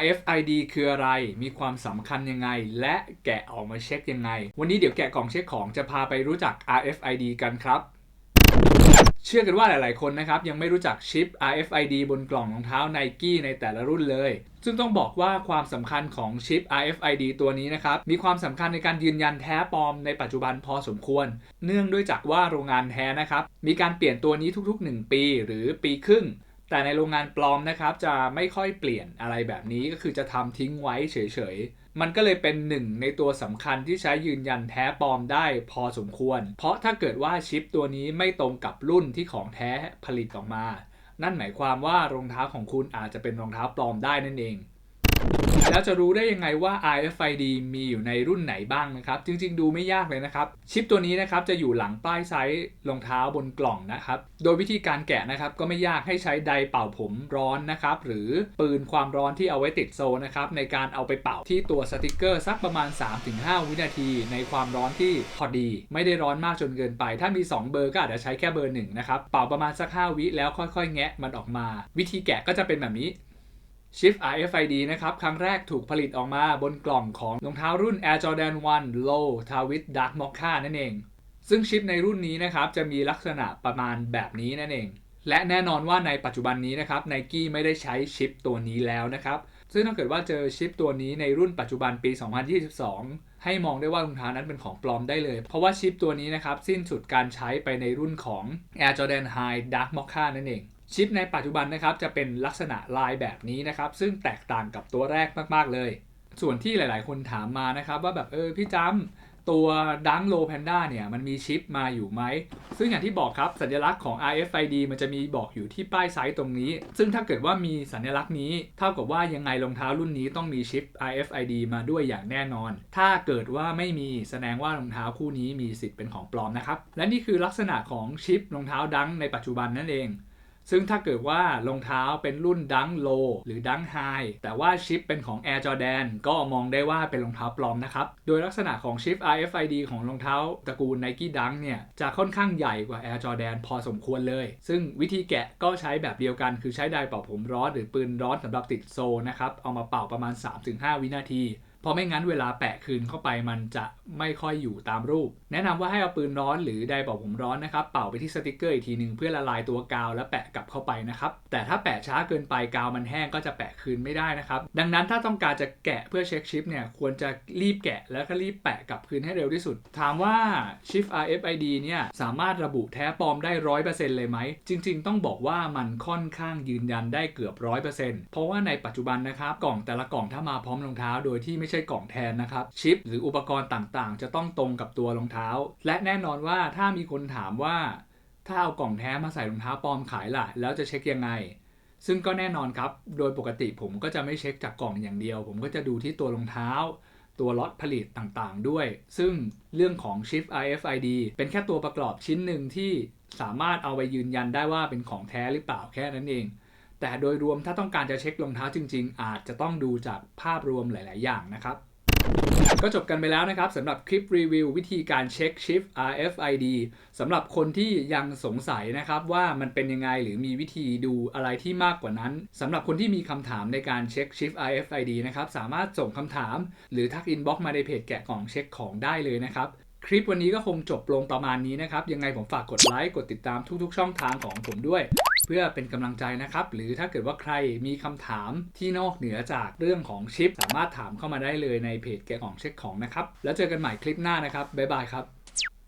RFID คืออะไร มีความสำคัญยังไง และแกะออกมาเช็คยังไง วันนี้เดี๋ยวแกะกล่องเช็คของจะพาไปรู้จัก RFID กันครับ เชื่อกันว่าหลาย ๆ คนนะครับ ยังไม่รู้จักชิป RFID บนกล่องรองเท้า n i กี้ในแต่ละรุ่นเลย ซึ่งต้องบอกว่าความสำคัญของชิป RFID ตัวนี้นะครับ มีความสำคัญในการยืนยันแท้ปลอมในปัจจุบันพอสมควร เนื่องด้วยจากว่าโรงงานแท้นะครับ มีการเปลี่ยนตัวนี้ทุก ๆ 1 ปี หรือปีครึ่ง แต่ในโรงงานปลอมนะครับจะไม่ค่อยเปลี่ยนอะไรแบบนี้ก็คือจะทำทิ้งไว้เฉยๆ มันก็เลยเป็นหนึ่งในตัวสำคัญที่ใช้ยืนยันแท้ปลอมได้พอสมควร เพราะถ้าเกิดว่าชิปตัวนี้ไม่ตรงกับรุ่นที่ของแท้ผลิตออกมา นั่นหมายความว่ารองเท้าของคุณอาจจะเป็นรองเท้าปลอมได้นั่นเอง แล้วจะรู้ได้ยังไงว่า RFID มีอยู่ในรุ่นไหนบ้างนะครับ จริง ๆ ดูไม่ยากเลยนะครับ ชิปตัวนี้นะครับจะอยู่หลังป้ายไซส์รองเท้าบนกล่องนะครับ โดยวิธีการแกะนะครับก็ไม่ยากให้ใช้ไดร์เป่าผมร้อนนะครับหรือปืนความร้อนที่เอาไว้ติดโซนนะครับในการเอาไปเป่าที่ตัวสติกเกอร์สักประมาณ 3-5 วินาที ในความร้อนที่พอดี ไม่ได้ร้อนมากจนเกินไป ถ้ามี 2 เบอร์ก็อาจจะใช้แค่เบอร์หนึ่งนะครับเป่าประมาณสัก 5 วิแล้วค่อยๆ แงะมันออกมา วิธีแกะก็จะเป็นแบบนี้ ชิป RFID นะครับ ครั้งแรกถูกผลิตออกมาบนกล่องของรองเท้ารุ่น Air Jordan 1 Low t a w i t Dark Mocha นั่นเอง ซึ่งชิปในรุ่นนี้นะครับ จะมีลักษณะประมาณแบบนี้นั่นเอง และแน่นอนว่าในปัจจุบันนี้นะครับ Nike ไม่ได้ใช้ชิปตัวนี้แล้วนะครับ ซึ่งถ้าเกิดว่าเจอชิปตัวนี้ในรุ่นปัจจุบันปี 2022 ให้มองได้ว่ารองเท้านั้นเป็นของปลอมได้เลย เพราะว่าชิปตัวนี้นะครับสิ้นสุดการใช้ไปในรุ่นของ Air Jordan High Dark Mocha นั่นเอง ชิปในปัจจุบันนะครับจะเป็นลักษณะลายแบบนี้นะครับ ซึ่งแตกต่างกับตัวแรกมากๆเลย ส่วนที่หลายๆ คนถามมานะครับ ว่าแบบเออพี่จำตัวดังโลแพนด้าเนี่ยมันมีชิปมาอยู่ไหม ซึ่งอย่างที่บอกครับสัญลักษณ์ของ RFID มันจะมีบอกอยู่ที่ป้ายไซส์ตรงนี้ ซึ่งถ้าเกิดว่ามีสัญลักษณ์นี้ เท่ากับว่ายังไงรองเท้ารุ่นนี้ต้องมีชิป RFID มาด้วยอย่างแน่นอน ถ้าเกิดว่าไม่มีแสดงว่ารองเท้าคู่นี้มีสิทธิ์เป็นของปลอมนะครับ และนี่คือลักษณะของชิปรองเท้าดังในปัจจุบันนั่นเอง ซึ่งถ้าเกิดว่ารองเท้าเป็นรุ่นดังโลหรือดังไฮแต่ว่าชิปเป็นของ Air Jordan ก็มองได้ว่าเป็นรองเท้าปลอมนะครับ โดยลักษณะของชิป RFID ของรองเท้าตระกูล Nike Dunk เนี่ย จะค่อนข้างใหญ่กว่า Air Jordan พอสมควรเลย ซึ่งวิธีแกะก็ใช้แบบเดียวกัน คือใช้ไดร์เป่าผมร้อนหรือปืนร้อนสำหรับติดโซนะครับ เอามาเป่าประมาณ 3-5 วินาที เพราะไม่งั้นเวลาแปะคืนเข้าไปมันจะไม่ค่อยอยู่ตามรูป แนะนำว่าให้เอาปืนร้อนหรือไดร์เป่าผมร้อนนะครับเป่าไปที่สติกเกอร์อีกทีหนึ่งเพื่อละลายตัวกาวแล้วแปะกลับเข้าไปนะครับแต่ถ้าแปะช้าเกินไปกาวมันแห้งก็จะแปะคืนไม่ได้นะครับดังนั้นถ้าต้องการจะแกะเพื่อเช็คชิปเนี่ยควรจะรีบแกะแล้วก็รีบแปะกลับคืนให้เร็วที่สุด ถามว่าชิป RFID เนี่ยสามารถระบุแท้ปลอมได้ร้อยเปอร์เซ็นต์เลยไหมจริง ๆ ต้องบอกว่ามันค่อนข้างยืนยันได้เกือบร้อยเปอร์เซ็นต์เพราะว่าในปัจจุบันนะครับกล่องแต่ละกล่องถ้ามาพร้อมรองเท้าโดยที่ไม่ใช่ช่กล่องแทนนะครับ ชิปหรืออุปกรณ์ต่างๆ จะต้องตรงกับตัวรองเท้า และแน่นอนว่าถ้ามีคนถามว่า ถ้าเอากล่องแท้มาใส่รองเท้าปลอมขายล่ะ แล้วจะเช็คยังไง ซึ่งก็แน่นอนครับ โดยปกติผมก็จะไม่เช็คจากกล่องอย่างเดียว ผมก็จะดูที่ตัวรองเท้า ตัวล็อตผลิตต่างๆ ด้วย ซึ่งเรื่องของชิป RFID เป็นแค่ตัวประกอบชิ้นหนึ่งที่สามารถเอาไปยืนยันได้ว่าเป็นของแท้หรือเปล่าแค่นั้นเอง แต่โดยรวมถ้าต้องการจะเช็ครองเท้าจริง ๆ อาจจะต้องดูจากภาพรวมหลาย ๆ อย่างนะครับ ก็จบกันไปแล้วนะครับสำหรับคลิปรีวิววิธีการเช็คชิป RFID สำหรับคนที่ยังสงสัยนะครับว่ามันเป็นยังไงหรือมีวิธีดูอะไรที่มากกว่านั้นสำหรับคนที่มีคำถามในการเช็คชิป RFID นะครับสามารถส่งคำถาม หรือทักอินบ็อกมาในเพจแกะกล่องเช็คของได้เลยนะครับ คลิปวันนี้ก็คงจบลงประมาณนี้นะครับ ยังไงผมฝากกดไลค์กดติดตามทุกๆ ช่องทางของผมด้วย เพื่อเป็นกำลังใจนะครับ หรือถ้าเกิดว่าใครมีคำถามที่นอกเหนือจากเรื่องของชิป สามารถถามเข้ามาได้เลยในเพจแก่องเช็คของนะครับ แล้วเจอกันใหม่คลิปหน้านะครับบ๊ายบายครับ